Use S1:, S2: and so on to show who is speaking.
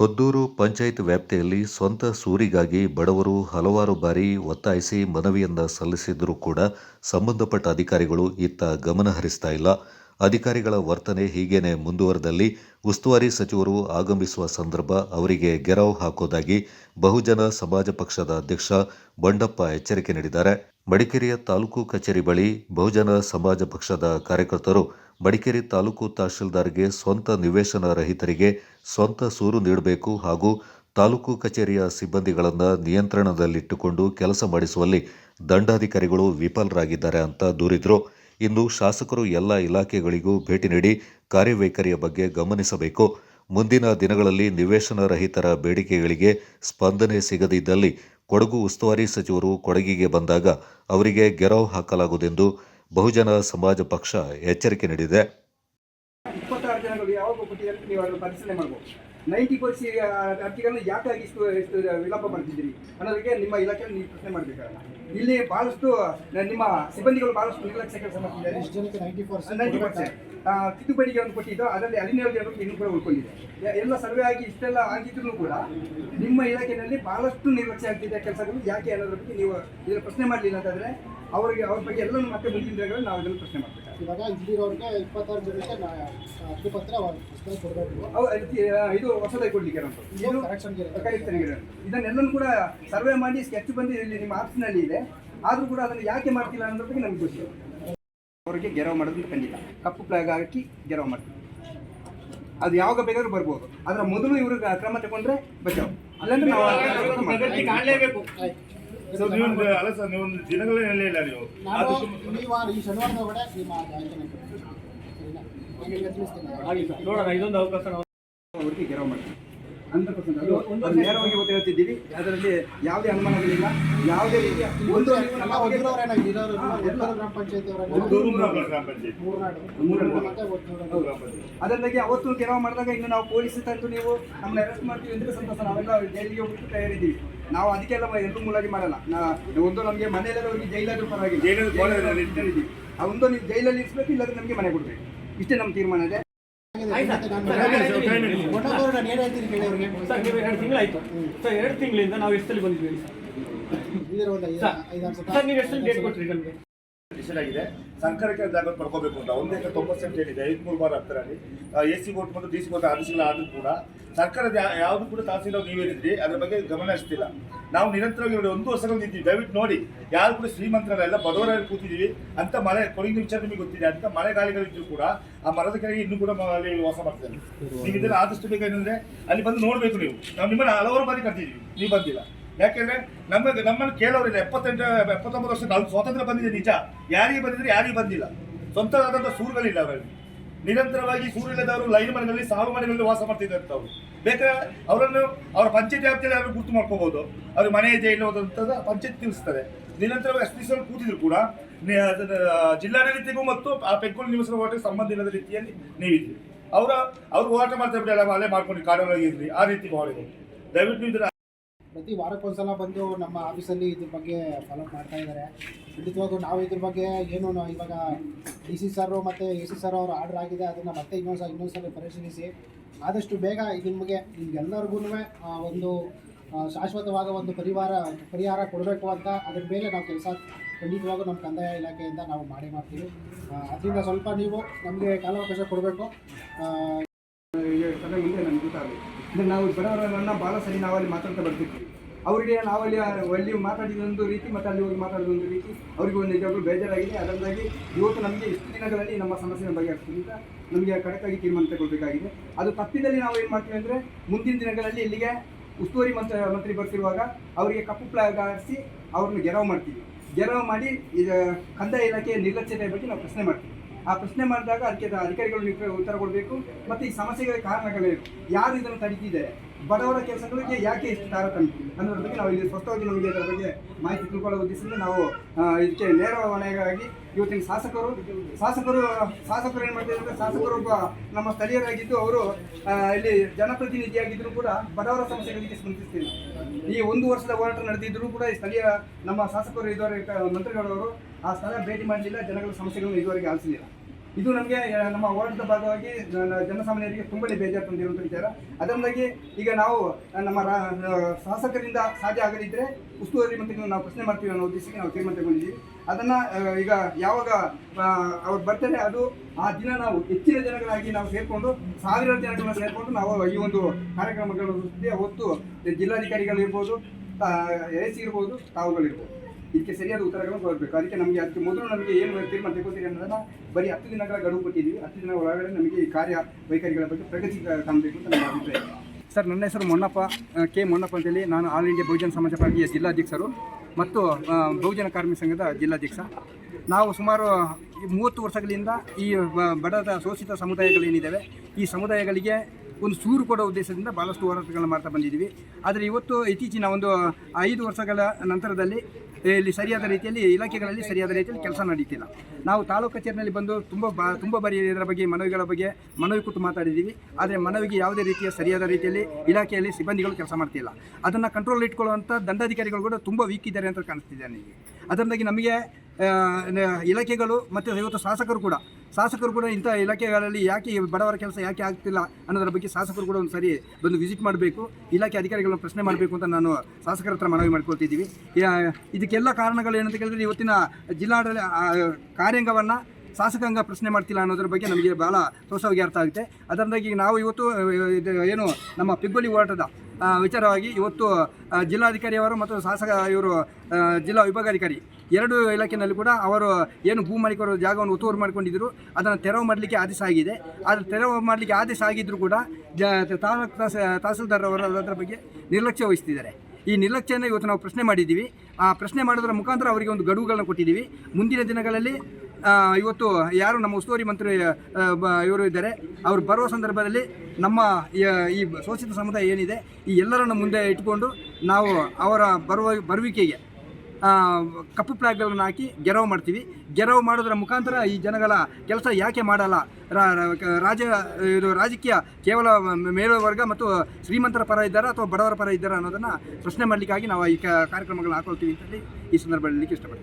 S1: ಹೊದ್ದೂರು ಪಂಚಾಯತ್ ವ್ಯಾಪ್ತಿಯಲ್ಲಿ ಸ್ವಂತ ಸೂರಿಗಾಗಿ ಬಡವರು ಹಲವಾರು ಬಾರಿ ಒತ್ತಾಯಿಸಿ ಮನವಿಯನ್ನ ಸಲ್ಲಿಸಿದರೂ ಕೂಡ ಸಂಬಂಧಪಟ್ಟ ಅಧಿಕಾರಿಗಳು ಇತ್ತ ಗಮನ ಹರಿಸ್ತಾ ಇಲ್ಲ. ಅಧಿಕಾರಿಗಳ ವರ್ತನೆ ಹೀಗೇನೆ ಮುಂದುವರೆದಲ್ಲಿ ಉಸ್ತುವಾರಿ ಸಚಿವರು ಆಗಮಿಸುವ ಸಂದರ್ಭ ಅವರಿಗೆ ಗೆರವು ಹಾಕೋದಾಗಿ ಬಹುಜನ ಸಮಾಜ ಪಕ್ಷದ ಅಧ್ಯಕ್ಷ ಬಂಡಪ್ಪ ಎಚ್ಚರಿಕೆ ನೀಡಿದ್ದಾರೆ. ಮಡಿಕೇರಿಯ ತಾಲೂಕು ಕಚೇರಿ ಬಳಿ ಬಹುಜನ ಸಮಾಜ ಪಕ್ಷದ ಕಾರ್ಯಕರ್ತರು ಮಡಿಕೇರಿ ತಾಲೂಕು ತಹಶೀಲ್ದಾರ್ಗೆ ಸ್ವಂತ ನಿವೇಶನ ರಹಿತರಿಗೆ ಸ್ವಂತ ಸೂರು ನೀಡಬೇಕು ಹಾಗೂ ತಾಲೂಕು ಕಚೇರಿಯ ಸಿಬ್ಬಂದಿಗಳನ್ನು ನಿಯಂತ್ರಣದಲ್ಲಿಟ್ಟುಕೊಂಡು ಕೆಲಸ ಮಾಡಿಸುವಲ್ಲಿ ದಂಡಾಧಿಕಾರಿಗಳು ವಿಫಲರಾಗಿದ್ದಾರೆ ಅಂತ ದೂರಿದರು. ಇಂದು ಶಾಸಕರು ಎಲ್ಲ ಇಲಾಖೆಗಳಿಗೂ ಭೇಟಿ ನೀಡಿ ಕಾರ್ಯವೈಖರಿಯ ಬಗ್ಗೆ ಗಮನಿಸಬೇಕು. ಮುಂದಿನ ದಿನಗಳಲ್ಲಿ ನಿವೇಶನ ರಹಿತರ ಬೇಡಿಕೆಗಳಿಗೆ ಸ್ಪಂದನೆ ಸಿಗದಿದ್ದಲ್ಲಿ ಕೊಡಗು ಉಸ್ತುವಾರಿ ಸಚಿವರು ಕೊಡಗಿಗೆ ಬಂದಾಗ ಅವರಿಗೆ ಗೆರವು ಹಾಕಲಾಗುವುದೆಂದು ಬಹುಜನ ಸಮಾಜ ಪಕ್ಷ ಎಚ್ಚರಿಕೆ ನೀಡಿದೆ.
S2: ಇಪ್ಪತ್ತಾರು ಜನಗಳು ಯಾವಾಗ ಕೊಟ್ಟಿದ್ದಾರೆ ನೀವು ಅದನ್ನು ಪರಿಶೀಲನೆ ಮಾಡ್ಬೋದು. ನೈಂಟಿ ಪರ್ಸೆಂಟ್ ಅರ್ಜಿಗಳನ್ನು ಯಾಕಾಗಿ ಇಷ್ಟು ಇಷ್ಟು ವಿಳಂಬ ಮಾಡ್ತಿದ್ದೀರಿ ಅನ್ನೋದಕ್ಕೆ ನಿಮ್ಮ ಇಲಾಖೆಯಲ್ಲಿ ನೀವು ಪ್ರಶ್ನೆ ಮಾಡಬೇಕಾಗಲ್ಲ. ಇಲ್ಲಿ ಬಹಳಷ್ಟು ನಿಮ್ಮ ಸಿಬ್ಬಂದಿಗಳು ಬಹಳಷ್ಟು ನಿರ್ಲಕ್ಷ್ಯ ಕೆಲಸ ಮಾಡ್ತಿದ್ದಾರೆ.
S3: ಎಷ್ಟು ಜನಕ್ಕೆ ನೈಂಟಿ ಪರ್ಸೆಂಟ್.
S2: ನೈಂಟಿ ಪರ್ಸೆಂಟ್ ತಿದ್ದುಪಡಿಗೆ ಒಂದು ಕೊಟ್ಟಿದ್ದು ಅದರಲ್ಲಿ ಹದಿನೇಳು ಜನರು ಇನ್ನೂ ಕೂಡ ಉಳ್ಕೊಂಡಿದೆ. ಎಲ್ಲ ಸರ್ವೆ ಆಗಿ ಇಷ್ಟೆಲ್ಲ ಆಗಿದ್ರು ಕೂಡ ನಿಮ್ಮ ಇಲಾಖೆಯಲ್ಲಿ ಬಹಳಷ್ಟು ನಿರ್ಲಕ್ಷ್ಯ ಆಗ್ತಿದೆ ಕೆಲಸಗಳು. ಯಾಕೆ ಅನ್ನೋದ್ರ ಬಗ್ಗೆ ನೀವು ಇದನ್ನು ಪ್ರಶ್ನೆ ಮಾಡಲಿಲ್ಲ ಅಂತಂದ್ರೆ ಅವರಿಗೆ ಅವ್ರ ಬಗ್ಗೆ ಎಲ್ಲನೂ ಮತ್ತೆ ಮುಂದಿನ ದಿನಗಳಲ್ಲಿ ನಾವು ಇದನ್ನು ಪ್ರಶ್ನೆ ಮಾಡ್ತೀವಿ
S3: ಇವಾಗ ಇಪ್ಪತ್ತಾರು ಜನಕ್ಕೆ ಕೊಡಬೇಕು.
S2: ಇದು ಹೊಸದಾಗಿ ಕೊಡ್ಲಿಕ್ಕೆ ಇದನ್ನೆಲ್ಲ ಇದು
S3: ಕರೆಕ್ಷನ್ಗೆ.
S2: ಇದನ್ನೆಲ್ಲನೂ ಕೂಡ ಸರ್ವೆ ಮಾಡಿ ಸ್ಕೆಚ್ ಬಂದು ಇಲ್ಲಿ ನಿಮ್ಮ ಆಫೀಸ್ನಲ್ಲಿ ಇದೆ. ಆದರೂ ಕೂಡ ಅದನ್ನು ಯಾಕೆ ಮಾಡ್ತಿಲ್ಲ ಅನ್ನೋದ್ರ ಬಗ್ಗೆ ನಮ್ಗೆ ಗೊತ್ತಿಲ್ಲ. ಅವರಿಗೆ ಗೆರವ್ ಮಾಡೋದು ಖಂಡಿತ. ಕಪ್ಪು ಫ್ಲಾಗ್ ಹಾಕಿ ಗೆರವ್ ಮಾಡ್ತೀವಿ ಅದು ಯಾವಾಗ ಬೇಕಾದ್ರೂ ಬರ್ಬೋದು. ಅದರ ಮೊದಲು ಇವರು ಕ್ರಮ ತಗೊಂಡ್ರೆ ಬಚಾವ್. ಅಲ್ಲಂದ್ರೆ ನಾವು
S4: ಅಲ್ಲ ಸರ್ ನೀವು ದಿನಗಳೇ ಇಲ್ಲ ನೀವು?
S3: ನಾನು ಈ ಶನಿವಾರದ ಒಳಗಡೆ ನಿಮ್ಮ ಆಯ್ಕೆನ ಸರಿನಾ? ನಿಮಗೆ ತಿಳಿಸ್ತೀನಿ
S5: ನೋಡೋಣ ಇದೊಂದು ಅವಕಾಶ ನಾವು
S2: ಅವರಿಗೆ ಗೆರವು ಮಾಡ್ತೀವಿ. ಹಂಡ್ರೆಡ್ ಪರ್ಸೆಂಟ್ ಅದು ಅದು ನೇರವಾಗಿ ಇವತ್ತು ಹೇಳ್ತಿದ್ದೀವಿ. ಅದರಲ್ಲಿ ಯಾವುದೇ ಅನುಮಾನಗಳಿಲ್ಲ. ಯಾವುದೇ ರೀತಿಯ ಒಂದು
S3: ಗ್ರಾಮ ಪಂಚಾಯತಿ
S4: ಪಂಚಾಯತ್
S2: ಅದರಿಂದಾಗಿ ಅವತ್ತು ಕೆಲವು ಮಾಡಿದಾಗ ಇನ್ನು ನಾವು ಪೊಲೀಸ್ ತಂದು ನೀವು ನಮ್ಮನ್ನ ಅರೆಸ್ಟ್ ಮಾಡ್ತೀವಿ ಅಂದ್ರೆ ಸಂತೋಷ ನಾವೆಲ್ಲ ಜೈಲಿಗೆ ಹೋಗ್ಬಿಟ್ಟು ತಯಾರಿದ್ದೀವಿ. ನಾವು ಅದಕ್ಕೆಲ್ಲ ಎಲ್ಲರೂ ಮೂಲಾಗಿ ಮಾಡಲ್ಲ. ನಾ ಒಂದು ನಮಗೆ ಮನೆಯಲ್ಲೆಲ್ಲ ಹೋಗಿ ಜೈಲಾದ್ರೂ ಪರವಾಗಿಲ್ಲ. ಒಂದು ನೀವು ಜೈಲಲ್ಲಿ ಇರಿಸ್ಬೇಕು ಇಲ್ಲಾದ್ರೆ ನಮಗೆ ಮನೆ ಕೊಡ್ಬೇಕು. ಇಷ್ಟೇ ನಮ್ಮ ತೀರ್ಮಾನ ಇದೆ.
S3: ಒಟ್ಟದವ್ರು ನಾನು ಏನು ಹೇಳ್ತೀನಿ ಕೇಳಿ ಅವ್ರಿಗೆ?
S5: ಸರ್ ನೀವು ಎರಡು ತಿಂಗಳಾಯ್ತು ಸರ್ ಎರಡು ತಿಂಗಳಿಂದ ನಾವು ಎಷ್ಟಲ್ಲಿ ಬಂದಿದ್ವಿ ಸರ್? ಸರ್ ನೀವು ಎಷ್ಟಲ್ಲಿ ಡೇಟ್ ಕೊಟ್ರಿ ನಮಗೆ?
S4: ಡಿಸಿಷನ್ ಆಗಿದೆ. ಸರ್ಕಾರಕ್ಕೆ ಜಾಗ ಪಡ್ಕೋಬೇಕು ಅಂತ. ಒಂದೇ ತೊಂಬತ್ತು ಸೆಂಟ್ ಏನಿದೆ ಐದುನೂರು ಬಾರ್ ಹತ್ತರಲ್ಲಿ ಎ ಸಿ ಕೋರ್ಟ್ ಮತ್ತು ಡಿ ಸಿ ಕೋರ್ಟ್ ಆದೇಶಗಳ ಆದರೂ ಕೂಡ ಸರ್ಕಾರದ ಯಾವುದು ಕೂಡ ತಹಸೀಲ್ದಾರ್ ನೀವೇನಿದ್ರಿ ಅದ್ರ ಬಗ್ಗೆ ಗಮನ ಹರಿಸ್ತಿಲ್ಲ. ನಾವು ನಿರಂತರವಾಗಿ ಒಂದು ವರ್ಷಗಳಲ್ಲಿ ಇದ್ದೀವಿ. ದಯವಿಟ್ಟು ನೋಡಿ, ಯಾರು ಕೂಡ ಶ್ರೀಮಂತರಲ್ಲ, ಬಡವರಲ್ಲಿ ಕೂತಿದ್ದೀವಿ. ಅಂತ ಮಳೆ ಕೊಡಗಿನ ವಿಚಾರ ನಿಮಗೆ ಗೊತ್ತಿದೆ. ಅಂತ ಮಳೆಗಾಳಿಗಳಿದ್ರು ಕೂಡ, ಆ ಮರದ ಕೆಳಗೆ ಇನ್ನೂ ಕೂಡ ಅಲ್ಲಿ ವಾಸ ಮಾಡ್ತಾರೆ ನೀವು ಇದೆಲ್ಲ ಆದಷ್ಟು ಬೇಗ ಏನಂದ್ರೆ, ಅಲ್ಲಿ ಬಂದು ನೋಡಬೇಕು ನೀವು. ನಾವು ನಿಮ್ಮನ್ನು ಹಲವಾರು ಬಾರಿ ಕರ್ತಿದ್ದೀವಿ ನೀವು ಬಂದಿಲ್ಲ. ಯಾಕೆಂದ್ರೆ, ನಮ್ಮ, ನಮ್ಮನ್ನು ಕೇಳೋರಿಲ್ಲ. ಎಪ್ಪತ್ತೆಂಟು, ಎಪ್ಪತ್ತೊಂಬತ್ತು ವರ್ಷ ನಾವು ಸ್ವಾತಂತ್ರ್ಯ ಬಂದಿದೆ ನಿಜ. ಯಾರಿಗೆ ಬಂದಿದ್ರೆ ಯಾರಿಗೆ ಬಂದಿಲ್ಲ. ಸ್ವಂತವಾದಂಥ ಸೂರುಗಳಿಲ್ಲ ಅವರಲ್ಲಿ. ನಿರಂತರವಾಗಿ ಸೂರ್ಯಲ್ಲದವರು ಲೈನ್ ಮನೆಗಳಲ್ಲಿ ಸಾವು ಮನೆಗಳಲ್ಲಿ ವಾಸ ಮಾಡ್ತಿದ್ದಂಥವ್ರು. ಬೇಕಾದ್ರೆ ಅವರನ್ನು ಅವರ ಪಂಚಾಯತ್ ವ್ಯಾಪ್ತಿಯಲ್ಲಿ ಅವರು ಗುರುತು ಮಾಡ್ಕೋಬಹುದು ಅವ್ರ ಮನೆ ಇದೆ ಇಲ್ಲೋದಂಥದ್ದು ಪಂಚಾಯತ್ ತಿಳಿಸ್ತದೆ. ನಿರಂತರವಾಗಿ ದಿವಸ ಕೂತಿದ್ರು ಕೂಡ ಜಿಲ್ಲಾಡಳಿತಕ್ಕೂ ಮತ್ತು ಆ ಪೆಗ್ಗೋಲು ನಿವಾಸ ಹೋರಾಟಕ್ಕೆ ಸಂಬಂಧ ಇಲ್ಲದ ರೀತಿಯಲ್ಲಿ ನೀವಿದ್ರಿ. ಅವರ ಅವ್ರು ಹೋರಾಟ ಮಾಡ್ತಾರೆ ಅಲ್ಲೇ ಮಾಡ್ಕೊಂಡು ಕಾಡೊಳಗೆ ಇರ್ರಿ ಆ ರೀತಿ ಮಾಡಿದ್ರು. ದಯವಿಟ್ಟು ಇದನ್ನ
S3: ಪ್ರತಿ ವಾರಕ್ಕೊಂದ್ಸಲ ಬಂದು ನಮ್ಮ ಆಫೀಸಲ್ಲಿ ಇದ್ರ ಬಗ್ಗೆ ಫಾಲೋ ಮಾಡ್ತಾ ಇದ್ದಾರೆ ಖಂಡಿತವಾಗೂ ನಾವು ಇದ್ರ ಬಗ್ಗೆ ಏನು ಇವಾಗ ಡಿ ಸಿ ಸರ್ ಮತ್ತು ಎ ಸಿ ಸರ್ ಅವರು ಆರ್ಡರ್ ಆಗಿದೆ ಅದನ್ನು ಮತ್ತೆ ಇನ್ನೊಂದು ಸಲ ಇನ್ನೊಂದು ಸಲ ಪರಿಶೀಲಿಸಿ ಆದಷ್ಟು ಬೇಗ ಇದು ನಿಮಗೆ ನಿಮ್ಗೆಲ್ಲರಿಗೂ ಒಂದು ಶಾಶ್ವತವಾದ ಒಂದು ಪರಿವಾರ ಪರಿಹಾರ ಕೊಡಬೇಕು ಅಂತ ಅದ್ರ ಮೇಲೆ ನಾವು ಕೆಲಸ ಖಂಡಿತವಾಗೂ ನಮ್ಮ ಕಂದಾಯ ಇಲಾಖೆಯಿಂದ ನಾವು ಮಾಡಿ ಮಾಡ್ತೀವಿ ಅದರಿಂದ ಸ್ವಲ್ಪ ನೀವು ನಮಗೆ ಕಾಲಾವಕಾಶ ಕೊಡಬೇಕು
S2: ಮುಂದೆ ನಮ್ಗೆ ಗೊತ್ತಾಗಬೇಕು ಅಂದ್ರೆ ನಾವು ಬಡವರನ್ನ ಭಾಳ ಸರಿ ನಾವಲ್ಲಿ ಮಾತಾಡ್ತಾ ಬರ್ತಿದ್ವಿ ಅವರಿಗೆ ನಾವಲ್ಲಿ ಅಲ್ಲಿ ಮಾತಾಡಿದ ಒಂದು ರೀತಿ ಮತ್ತು ಅಲ್ಲಿ ಹೋಗಿ ಮಾತಾಡಿದ ಒಂದು ರೀತಿ ಅವರಿಗೆ ಒಂದು ನಿಜವಾಗ್ಲೂ ಬೇಜಾರಾಗಿದೆ. ಅದರಿಂದಾಗಿ ಇವತ್ತು ನಮಗೆ ಇಷ್ಟು ದಿನಗಳಲ್ಲಿ ನಮ್ಮ ಸಮಸ್ಯೆನ ಬಗೆಹರಿಸ್ತೀವಿ ನಮಗೆ ಕಡಕಾಗಿ ತೀರ್ಮಾನ ತಗೊಳ್ಬೇಕಾಗಿದೆ ಅದು ತಪ್ಪಿದಲ್ಲಿ ನಾವು ಏನು ಮಾಡ್ತೀವಿ ಅಂದರೆ ಮುಂದಿನ ದಿನಗಳಲ್ಲಿ ಇಲ್ಲಿಗೆ ಉಸ್ತುವಾರಿ ಮಂತ್ರಿ ಮಂತ್ರಿ ಬರ್ತಿರುವಾಗ ಅವರಿಗೆ ಕಪ್ಪು ಪ್ಲಾಗ್ ಅವ್ರನ್ನ ಗೆರವು ಮಾಡ್ತೀವಿ. ಗೆರವು ಮಾಡಿ ಇದು ಕಂದಾಯ ಇಲಾಖೆಯ ನಿರ್ಲಕ್ಷ್ಯತೆ ಬಗ್ಗೆ ನಾವು ಪ್ರಶ್ನೆ ಮಾಡ್ತೀವಿ. ಆ ಪ್ರಶ್ನೆ ಮಾಡಿದಾಗ ಅದಕ್ಕೆ ಅಧಿಕಾರಿಗಳು ಉತ್ತರ ಕೊಡಬೇಕು ಮತ್ತು ಈ ಸಮಸ್ಯೆಗಳ ಕಾರಣಗಳೇನು? ಯಾರು ಇದನ್ನು ಬಡವರ ಕೆಲಸಗಳಿಗೆ ಯಾಕೆ ಇಷ್ಟು ತಾರತಮ್ಯ ಅನ್ನೋದ್ರ ಬಗ್ಗೆ ನಾವು ಇಲ್ಲಿ ಸ್ಪಷ್ಟವಾಗಿ ನಮಗೆ ಅದರ ಬಗ್ಗೆ ಮಾಹಿತಿ ತಿಳ್ಕೊಳ್ಳೋ ಉದ್ದೇಶದಿಂದ ನಾವು ಇದಕ್ಕೆ ನೇರ ಹೊಣೆಗಾಗಿ ಇವತ್ತಿನ ಶಾಸಕರು ಶಾಸಕರು ಶಾಸಕರು ಏನು ಮಾಡ್ತಾರೆ ಅಂದರೆ ಶಾಸಕರು ಒಬ್ಬ ನಮ್ಮ ಸ್ಥಳೀಯರಾಗಿದ್ದು ಅವರು ಇಲ್ಲಿ ಜನಪ್ರತಿನಿಧಿಯಾಗಿದ್ದರೂ ಕೂಡ ಬಡವರ ಸಮಸ್ಯೆಗಳಿಗೆ ಸ್ಪಂದಿಸ್ತಿಲ್ಲ ಈ ಒಂದು ವರ್ಷದ ಹೋರಾಟ ನಡೆದಿದ್ದರೂ ಕೂಡ ಈ ಸ್ಥಳೀಯ ನಮ್ಮ ಶಾಸಕರು ಇದುವರೆಗೆ ಮಂತ್ರಿಗಳವರು ಆ ಸ್ಥಳ ಭೇಟಿ ಮಾಡಲಿಲ್ಲ, ಜನಗಳ ಸಮಸ್ಯೆಗಳನ್ನು ಇದುವರೆಗೆ ಆಲಿಸಲಿಲ್ಲ. ಇದು ನಮಗೆ ನಮ್ಮ ಹೋರಾಟದ ಭಾಗವಾಗಿ ಜನಸಾಮಾನ್ಯರಿಗೆ ತುಂಬನೇ ಬೇಜಾರು ತಂದಿರುವಂಥ ವಿಚಾರ. ಅದರಿಂದಾಗಿ ಈಗ ನಾವು ನಮ್ಮ ಶಾಸಕರಿಂದ ಸಾಧ್ಯ ಆಗದಿದ್ದರೆ ಉಸ್ತುವಾರಿ ಮಂತ್ರಿಗಳು ನಾವು ಪ್ರಶ್ನೆ ಮಾಡ್ತೀವಿ ಅನ್ನೋ ಉದ್ದೇಶಕ್ಕೆ ನಾವು ತೀರ್ಮಾನ ತಗೊಂಡಿದ್ದೀವಿ. ಅದನ್ನು ಈಗ ಯಾವಾಗ ಅವ್ರು ಬರ್ತಾರೆ, ಅದು ಆ ದಿನ ನಾವು ಹೆಚ್ಚಿನ ಜನಗಳಾಗಿ ನಾವು ಸೇರಿಕೊಂಡು, ಸಾವಿರಾರು ಜನಗಳನ್ನ ಸೇರಿಕೊಂಡು ನಾವು ಈ ಒಂದು ಕಾರ್ಯಕ್ರಮಗಳ ಹೊತ್ತು ಜಿಲ್ಲಾಧಿಕಾರಿಗಳಿರ್ಬೋದು ಎ ಸಿ ಇರ್ಬೋದು, ತಾವುಗಳಿರ್ಬೋದು. ಇದಕ್ಕೆ ಸರಿಯಾದ ಉತ್ತರಗಳನ್ನು ಕೊಡಬೇಕು ಅದಕ್ಕೆ ನಮಗೆ ಅದಕ್ಕೆ ಮೊದಲು ನಮಗೆ ಏನು ತೀರ್ಮಾನ ತೆಗೋತೀರಿ ಅನ್ನೋದನ್ನ ಬರೀ ಹತ್ತು ದಿನಗಳ ಗಡುವು ಕೊಟ್ಟಿದ್ದೀವಿ. ಹತ್ತು ದಿನ ಒಳಗಡೆ ನಮಗೆ ಈ ಕಾರ್ಯ ವೈಖರಿಗಳ ಬಗ್ಗೆ ಪ್ರಗತಿ ಕಾಣಬೇಕು ಅಂತ ನಮ್ಮ ಅಭಿಪ್ರಾಯ. ಸರ್, ನನ್ನ ಹೆಸರು ಮೊನ್ನಪ್ಪ ಕೆ ಮೊನ್ನಪ್ಪ ಅಂತೇಳಿ ನಾನು ಆಲ್ ಇಂಡಿಯಾ ಬಹುಜನ ಸಮಾಜ ಪಾರ್ಟಿಯ ಜಿಲ್ಲಾಧ್ಯಕ್ಷರು ಮತ್ತು ಬಹುಜನ ಕಾರ್ಮಿಕ ಸಂಘದ ಜಿಲ್ಲಾಧ್ಯಕ್ಷ. ನಾವು ಸುಮಾರು ಮೂವತ್ತು ವರ್ಷಗಳಿಂದ ಈ ಬಡದ ಶೋಷಿತ ಸಮುದಾಯಗಳೇನಿದ್ದಾವೆ, ಈ ಸಮುದಾಯಗಳಿಗೆ ಒಂದು ಸೂರು ಕೊಡೋ ಉದ್ದೇಶದಿಂದ ಭಾಳಷ್ಟು ಹೋರಾಟಗಳನ್ನು ಮಾಡ್ತಾ ಬಂದಿದ್ದೀವಿ. ಆದರೆ ಇವತ್ತು ಇತ್ತೀಚಿನ ಒಂದು ಐದು ವರ್ಷಗಳ ನಂತರದಲ್ಲಿ ಇಲ್ಲಿ ಸರಿಯಾದ ರೀತಿಯಲ್ಲಿ ಇಲಾಖೆಗಳಲ್ಲಿ ಸರಿಯಾದ ರೀತಿಯಲ್ಲಿ ಕೆಲಸ ನಡೀತಿಲ್ಲ. ನಾವು ತಾಲೂಕು ಕಚೇರಿನಲ್ಲಿ ಬಂದು ತುಂಬ ಬಾ, ತುಂಬ ಬಾರಿ ಇದರ ಬಗ್ಗೆ, ಮನವಿಗಳ ಬಗ್ಗೆ ಮನವಿ ಕೊಟ್ಟು ಮಾತಾಡಿದ್ದೀವಿ. ಆದರೆ ಮನವಿಗೆ ಯಾವುದೇ ರೀತಿಯ ಸರಿಯಾದ ರೀತಿಯಲ್ಲಿ ಇಲಾಖೆಯಲ್ಲಿ ಸಿಬ್ಬಂದಿಗಳು ಕೆಲಸ ಮಾಡ್ತಿಲ್ಲ. ಅದನ್ನು ಕಂಟ್ರೋಲ್ ಇಟ್ಕೊಳ್ಳುವಂಥ ದಂಡಾಧಿಕಾರಿಗಳು ಕೂಡ ತುಂಬ ವೀಕ್ ಇದ್ದಾರೆ ಅಂತ ಕಾಣಿಸ್ತಿದೆ ನನಗೆ. ಅದರಿಂದಾಗಿ ನಮಗೆ ಇಲಾಖೆಗಳು ಮತ್ತು ಇವತ್ತು ಶಾಸಕರು ಕೂಡ ಶಾಸಕರು ಕೂಡ ಇಂಥ ಇಲಾಖೆಗಳಲ್ಲಿ ಯಾಕೆ ಬಡವರ ಕೆಲಸ ಯಾಕೆ ಆಗ್ತಿಲ್ಲ ಅನ್ನೋದರ ಬಗ್ಗೆ ಶಾಸಕರು ಕೂಡ ಒಂದು ಸರಿ ಬಂದು ವಿಸಿಟ್ ಮಾಡಬೇಕು. ಇಲಾಖೆ ಅಧಿಕಾರಿಗಳನ್ನ ಪ್ರಶ್ನೆ ಮಾಡಬೇಕು ಅಂತ ನಾನು ಶಾಸಕರ ಹತ್ರ ಮನವಿ ಮಾಡ್ಕೊಳ್ತಿದ್ದೀವಿ. ಇದಕ್ಕೆಲ್ಲ ಕಾರಣಗಳು ಏನಂತ ಕೇಳಿದ್ರೆ ಇವತ್ತಿನ ಜಿಲ್ಲಾಡಳಿತ ಕಾರ್ಯಾಂಗವನ್ನು ಶಾಸಕಾಂಗ ಪ್ರಶ್ನೆ ಮಾಡ್ತಿಲ್ಲ ಅನ್ನೋದ್ರ ಬಗ್ಗೆ ನಮಗೆ ಭಾಳ ಸೋಸವಾಗಿ ಅರ್ಥ ಆಗುತ್ತೆ. ಅದರಿಂದಾಗಿ ನಾವು ಇವತ್ತು ಇದು, ಏನು ನಮ್ಮ ಪಿಗ್ಗೊಲಿ ಹೋರಾಟದ ವಿಚಾರವಾಗಿ ಇವತ್ತು ಜಿಲ್ಲಾಧಿಕಾರಿಯವರು ಮತ್ತು ಶಾಸಕ ಇವರು ಜಿಲ್ಲಾ ವಿಭಾಗಾಧಿಕಾರಿ ಎರಡು ಇಲಾಖೆಯಲ್ಲಿ ಕೂಡ ಅವರು ಏನು ಭೂ ಮಾಲೀಕರು ಜಾಗವನ್ನು ಒತ್ತುವರಿ ಮಾಡಿಕೊಂಡಿದ್ದರು ಅದನ್ನು ತೆರವು ಮಾಡಲಿಕ್ಕೆ ಆದೇಶ ಆಗಿದೆ. ಆದರೆ ತೆರವು ಮಾಡಲಿಕ್ಕೆ ಆದೇಶ ಆಗಿದ್ದರೂ ಕೂಡ ಜ, ತಾಲೂಕು ತಹಸ, ತಹಸೀಲ್ದಾರ್ ಅದರ ಬಗ್ಗೆ ನಿರ್ಲಕ್ಷ್ಯ ವಹಿಸ್ತಿದ್ದಾರೆ. ಈ ನಿರ್ಲಕ್ಷ್ಯನ ಇವತ್ತು ನಾವು ಪ್ರಶ್ನೆ ಮಾಡಿದ್ದೀವಿ. ಆ ಪ್ರಶ್ನೆ ಮಾಡೋದ್ರ ಮುಖಾಂತರ ಅವರಿಗೆ ಒಂದು ಗಡುವುಗಳನ್ನ ಕೊಟ್ಟಿದ್ದೀವಿ. ಮುಂದಿನ ದಿನಗಳಲ್ಲಿ ಇವತ್ತು ಯಾರು ನಮ್ಮ ಉಸ್ತುವಾರಿ ಮಂತ್ರಿ ಇವರು ಇದ್ದಾರೆ, ಅವರು ಬರುವ ಸಂದರ್ಭದಲ್ಲಿ ನಮ್ಮ ಈ ಶೋಷಿತ ಸಮುದಾಯ ಏನಿದೆ, ಈ ಎಲ್ಲರನ್ನು ಮುಂದೆ ಇಟ್ಕೊಂಡು ನಾವು ಅವರ ಬರುವ, ಬರುವಿಕೆಗೆ ಕಪ್ಪು ಫ್ಲಾಗ್ಗಳನ್ನು ಹಾಕಿ ಗೆರವು ಮಾಡ್ತೀವಿ. ಗೆರವು ಮಾಡೋದ್ರ ಮುಖಾಂತರ ಈ ಜನಗಳ ಕೆಲಸ ಯಾಕೆ ಮಾಡಲ್ಲ? ರಾಜ ಇದು ರಾಜಕೀಯ ಕೇವಲ ಮೇಲ್ವರ್ಗ ಮತ್ತು ಶ್ರೀಮಂತರ ಪರ ಇದ್ದಾರಾ ಅಥವಾ ಬಡವರ ಪರ ಇದ್ದಾರಾ ಅನ್ನೋದನ್ನು ಪ್ರಶ್ನೆ ಮಾಡಲಿಕ್ಕಾಗಿ ನಾವು ಈ ಕಾರ್ಯಕ್ರಮಗಳನ್ನ ಹಾಕೊಳ್ತೀವಿ ಅಂತೇಳಿ ಈ ಸಂದರ್ಭದಲ್ಲಿ ಇಷ್ಟಪಡ್ತೀವಿ